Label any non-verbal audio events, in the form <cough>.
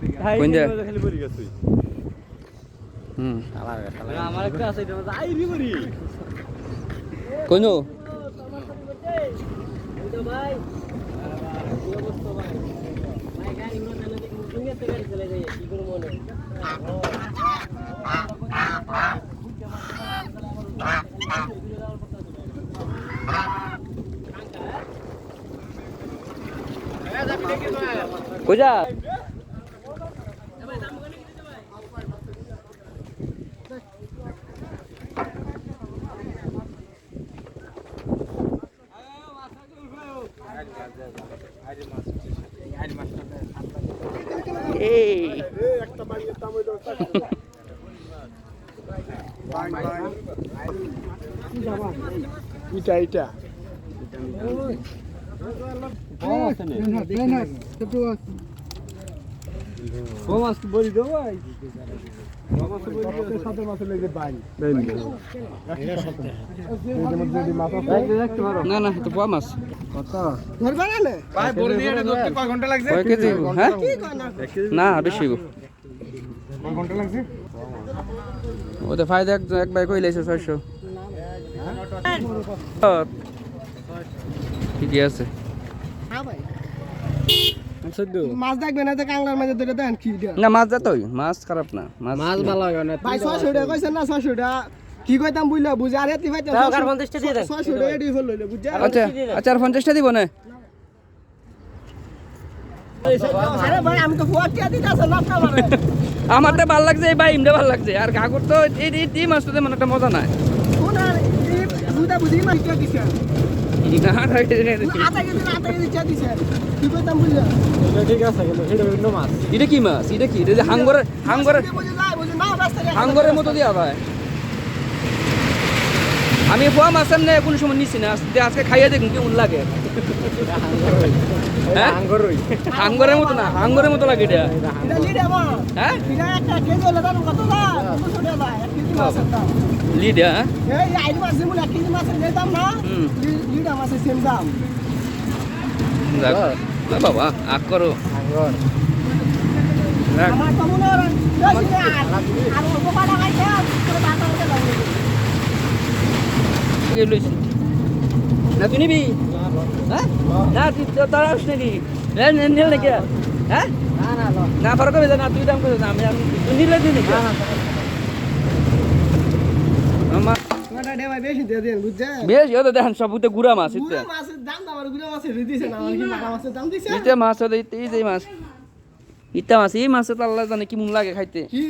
কোন যে হুম। আমার একটা আছে এটা আইরি পড়ি কোন? ভাই। কি অবস্থা ভাই ভাই গাড়ি ঘোড়া চালাতে দুনিয়া থেকে গাড়ি চলে যায় কি করে মনে কইজা এই এটা ইটা কম আজকে বলি দেবো ভাই সাথে মাছ লেগে বাই না না তো পোয়া মাছ। হ্যাঁ? না? বেশি লাগছে? ওতে ফায়দা এক এক বাই লাইছে ছয়শো। ঠিকই আছে? চোদ্দ মাছ দেখবেন না তো কাংলার মাঝে ধরে দেন কি না মাছ যাতই মাছ খারাপ না মাছ মাছ ভালো লাগে না ভাই ছয়শো টাকা কইছেন না ছয়শো টাকা? কি কইতাম বুঝলা বুঝে? আর এতি ভাই তাও কার দিয়ে দেন? ছয়শো টাকা এটি হলো বুঝছে আচ্ছা আচ্ছা পঞ্চাশটা দিব না? আরে ভাই আমি তো <laughs> মারে ভালো লাগছে এই বাই ইমটা ভালো লাগছে। আর কাকুর তো এই মাছটাতে মানে একটা মজা নাই। এই বুঝা দিছে। না, না, দিছে। কি কইতাম বুঝলা এটা ঠিক আছে কিন্তু এটা অন্য মাছ। এটা কি মাছ? এটা কি? এটা যে হাঙ্গরের হাঙ্গরের বুঝে যায় বুঝে না রাস্তা মতো দিয়া ভাই। আমি পোয়া মাছ এমনি কোন সময় নিছি না আজকে খাইয়ে দেখুন কেমন লাগে। হাঙ্গরের মতো না হাঙ্গরের মতো লাগে এটা হ্যাঁ এটা একটা কেজি হলে দাম কত না দুশো টাকা ভাই এক কেজি মাছের দাম লিড হ্যাঁ এই আইড মাছের মূল্য এক কেজি মাছের যে দাম না হুম। লিডা মাছের সেম দাম যাক। না বাবা আগ করো আঙ্গুর যাক। আমার তো মনে হয় বেশি না, আর- আর অল্প কটা খাইছে, আর করে বাটা উঠে যাবে। এই লইছি। না তুই নিবি হ্যাঁ না তুই তো তারা আসিস নাকি এ, নে- নিল নাকি হ্যাঁ না ফারক হবে না তুই দাম করে না আমি আমি- তুই নিলে তুই নাকি আমার কটা দে ভাই, বেশি তো দেখেন সব গুড়া মাছ ইতে। দিছে? ইতে মাছ যে মাছ। ইটা মাছ এই মাছে তো আল্লাহ জানে কি মন লাগে খাইতে। কি?